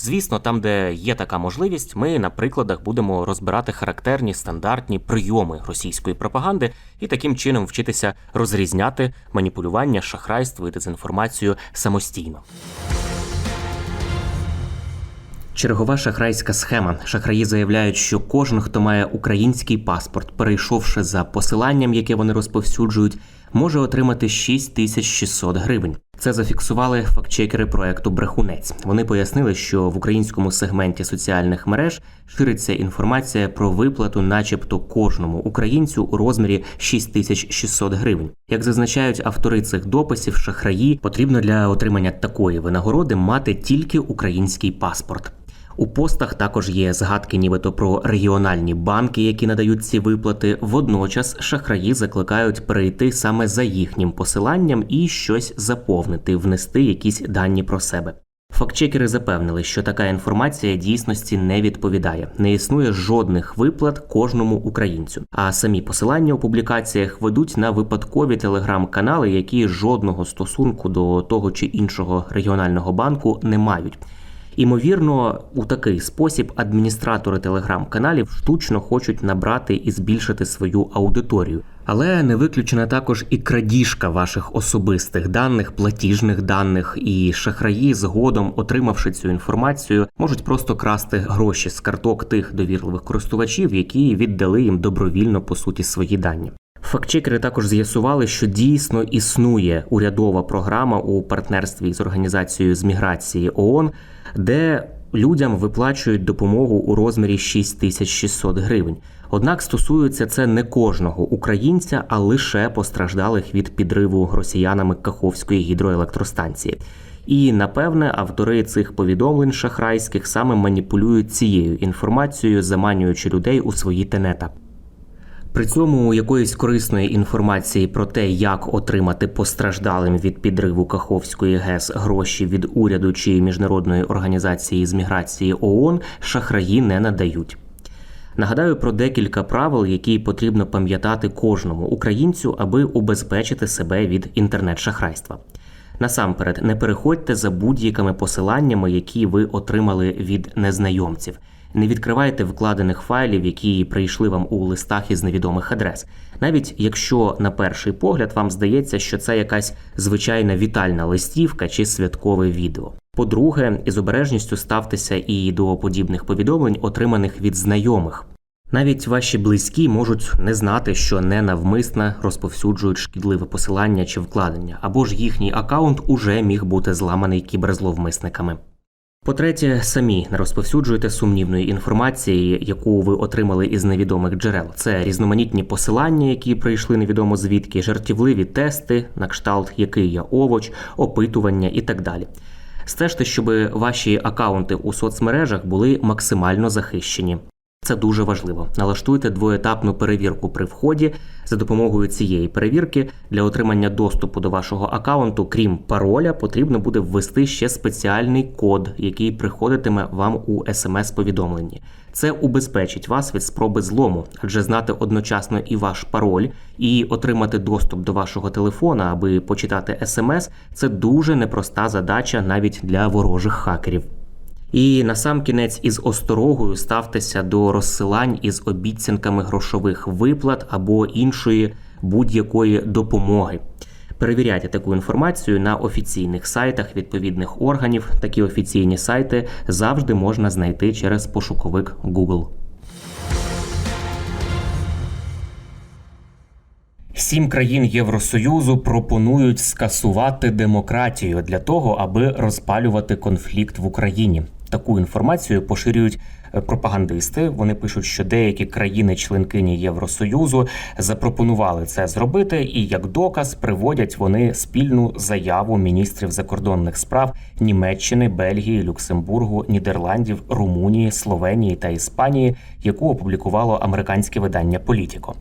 Звісно, там, де є така можливість, ми на прикладах будемо розбирати характерні стандартні прийоми російської пропаганди і таким чином вчитися розрізняти маніпулювання, шахрайство і дезінформацію самостійно. Чергова шахрайська схема. Шахраї заявляють, що кожен, хто має український паспорт, перейшовши за посиланням, яке вони розповсюджують, може отримати 6600 гривень. Це зафіксували фактчекери проекту Брехунець. Вони пояснили, що в українському сегменті соціальних мереж шириться інформація про виплату, начебто кожному українцю у розмірі 6600 гривень. Як зазначають автори цих дописів, шахраї потрібно для отримання такої винагороди мати тільки український паспорт. У постах також є згадки, нібито про регіональні банки, які надають ці виплати. Водночас шахраї закликають перейти саме за їхнім посиланням і щось заповнити, внести якісь дані про себе. Фактчекери запевнили, що така інформація дійсності не відповідає. Не існує жодних виплат кожному українцю. А самі посилання у публікаціях ведуть на випадкові телеграм-канали, які жодного стосунку до того чи іншого регіонального банку не мають. Імовірно, у такий спосіб адміністратори телеграм-каналів штучно хочуть набрати і збільшити свою аудиторію. Але не виключена також і крадіжка ваших особистих даних, платіжних даних, і шахраї, згодом, отримавши цю інформацію, можуть просто красти гроші з карток тих довірливих користувачів, які віддали їм добровільно по суті свої дані. Фактчекери також з'ясували, що дійсно існує урядова програма у партнерстві з організацією з міграції ООН, де людям виплачують допомогу у розмірі 6600 гривень. Однак стосується це не кожного українця, а лише постраждалих від підриву росіянами Каховської гідроелектростанції. І напевне автори цих повідомлень шахрайських саме маніпулюють цією інформацією, заманюючи людей у свої тенета. При цьому якоїсь корисної інформації про те, як отримати постраждалим від підриву Каховської ГЕС гроші від уряду чи міжнародної організації з міграції ООН, шахраї не надають. Нагадаю про декілька правил, які потрібно пам'ятати кожному українцю, аби убезпечити себе від інтернет-шахрайства. Насамперед, не переходьте за будь-якими посиланнями, які ви отримали від незнайомців. Не відкривайте вкладених файлів, які прийшли вам у листах із невідомих адрес, навіть якщо на перший погляд вам здається, що це якась звичайна вітальна листівка чи святкове відео. По-друге, із обережністю ставтеся і до подібних повідомлень, отриманих від знайомих. Навіть ваші близькі можуть не знати, що ненавмисно розповсюджують шкідливе посилання чи вкладення, або ж їхній аккаунт уже міг бути зламаний кіберзловмисниками. По-третє, самі не розповсюджуйте сумнівної інформації, яку ви отримали із невідомих джерел. Це різноманітні посилання, які прийшли невідомо звідки, жартівливі тести, на кшталт який я овоч, опитування і так далі. Стежте, щоб ваші акаунти у соцмережах були максимально захищені. Це дуже важливо. Налаштуйте двоетапну перевірку при вході. За допомогою цієї перевірки для отримання доступу до вашого аккаунту, крім пароля, потрібно буде ввести ще спеціальний код, який приходитиме вам у смс-повідомленні. Це убезпечить вас від спроби злому, адже знати одночасно і ваш пароль, і отримати доступ до вашого телефона, аби почитати смс, це дуже непроста задача навіть для ворожих хакерів. І на сам кінець із осторогою ставтеся до розсилань із обіцянками грошових виплат або іншої будь-якої допомоги. Перевіряйте таку інформацію на офіційних сайтах відповідних органів. Такі офіційні сайти завжди можна знайти через пошуковик Google. Сім країн Євросоюзу пропонують скасувати демократію для того, аби розпалювати конфлікт в Україні. Таку інформацію поширюють е, пропагандисти. Вони пишуть, що деякі країни-членкині Євросоюзу запропонували це зробити, і як доказ приводять вони спільну заяву міністрів закордонних справ Німеччини, Бельгії, Люксембургу, Нідерландів, Румунії, Словенії та Іспанії, яку опублікувало американське видання Політіко.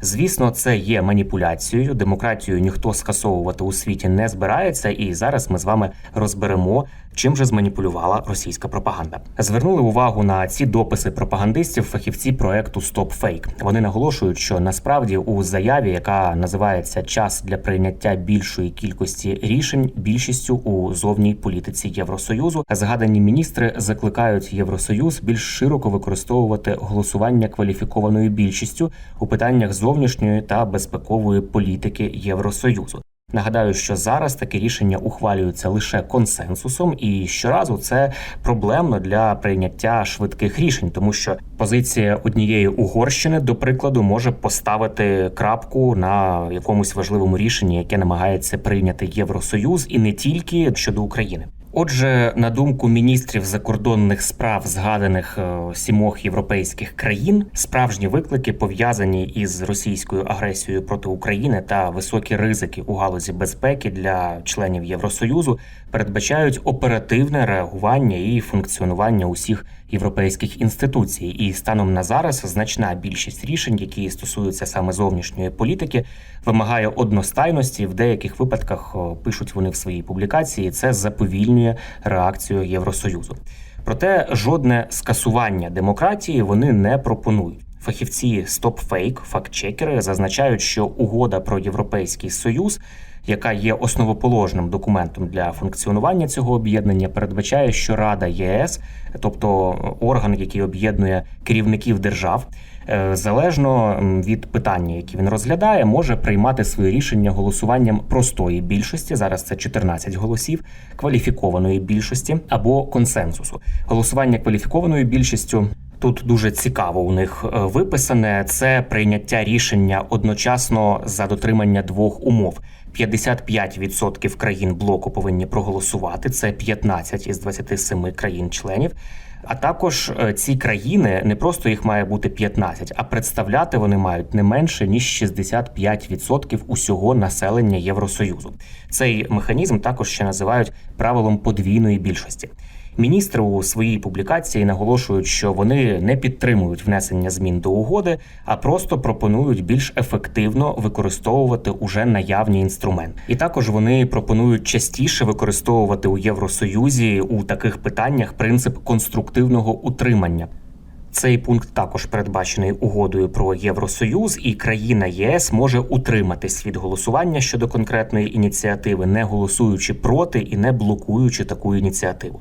Звісно, це є маніпуляцією. Демократію ніхто скасовувати у світі не збирається, і зараз ми з вами розберемо, чим же зманіпулювала російська пропаганда. Звернули увагу на ці дописи пропагандистів, фахівці проекту StopFake. Вони наголошують, що насправді у заяві, яка називається Час для прийняття більшої кількості рішень, більшістю у зовній політиці Євросоюзу, згадані міністри закликають Євросоюз більш широко використовувати голосування кваліфікованою більшістю у питаннях зовнішньої та безпекової політики Євросоюзу. Нагадаю, що зараз таке рішення ухвалюється лише консенсусом, і щоразу це проблемно для прийняття швидких рішень, тому що позиція однієї Угорщини, до прикладу, може поставити крапку на якомусь важливому рішенні, яке намагається прийняти Євросоюз, і не тільки щодо України. Отже, на думку міністрів закордонних справ згаданих е, сімох європейських країн, справжні виклики пов'язані із російською агресією проти України та високі ризики у галузі безпеки для членів Євросоюзу передбачають оперативне реагування і функціонування усіх європейських інституцій. І станом на зараз значна більшість рішень, які стосуються саме зовнішньої політики, вимагає одностайності. В деяких випадках пишуть вони в своїй публікації. Це заповільнює реакцію Євросоюзу. Проте жодне скасування демократії вони не пропонують. Фахівці StopFake, фактчекери, зазначають, що угода про європейський союз, яка є основоположним документом для функціонування цього об'єднання, передбачає, що Рада ЄС, тобто орган, який об'єднує керівників держав, е, залежно від питання, які він розглядає, може приймати свої рішення голосуванням простої більшості. Зараз це 14 голосів, кваліфікованої більшості або консенсусу. Голосування кваліфікованою більшістю. Тут дуже цікаво у них е, виписане це прийняття рішення одночасно за дотримання двох умов. 55% країн блоку повинні проголосувати. Це 15 із 27 країн-членів. А також е, ці країни не просто їх має бути 15, а представляти вони мають не менше ніж 65% усього населення Євросоюзу. Цей механізм також ще називають правилом подвійної більшості. Міністри у своїй публікації наголошують, що вони не підтримують внесення змін до угоди, а просто пропонують більш ефективно використовувати уже наявні інструменти. І також вони пропонують частіше використовувати у Євросоюзі у таких питаннях принцип конструктивного утримання. Цей пункт також передбачений угодою про Євросоюз, і країна ЄС може утриматись від голосування щодо конкретної ініціативи, не голосуючи проти і не блокуючи таку ініціативу.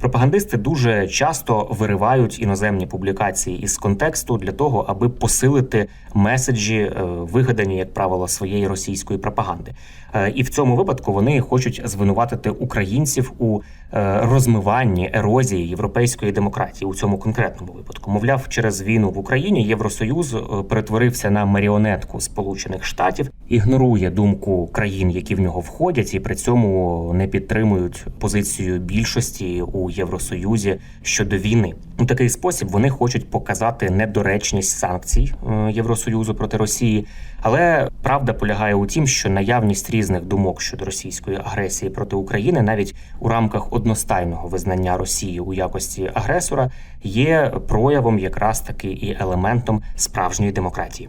Пропагандисти дуже часто виривають іноземні публікації із контексту для того, аби посилити меседжі, е, вигадані, як правило, своєї російської пропаганди. Е, І в цьому випадку вони хочуть звинуватити українців у е, розмиванні ерозії європейської демократії у цьому конкретному випадку. Мовляв, через війну в Україні Євросоюз перетворився на маріонетку Сполучених Штатів, ігнорує думку країн, які в нього входять, і при цьому не підтримують позицію більшості у Євросоюзі щодо війни. У такий спосіб вони хочуть показати недоречність санкцій е, Євросоюзу проти Росії. Але правда полягає у тім, що наявність різних думок щодо російської агресії проти України, навіть у рамках одностайного визнання Росії у якості агресора, є проявом якраз таки і елементом справжньої демократії.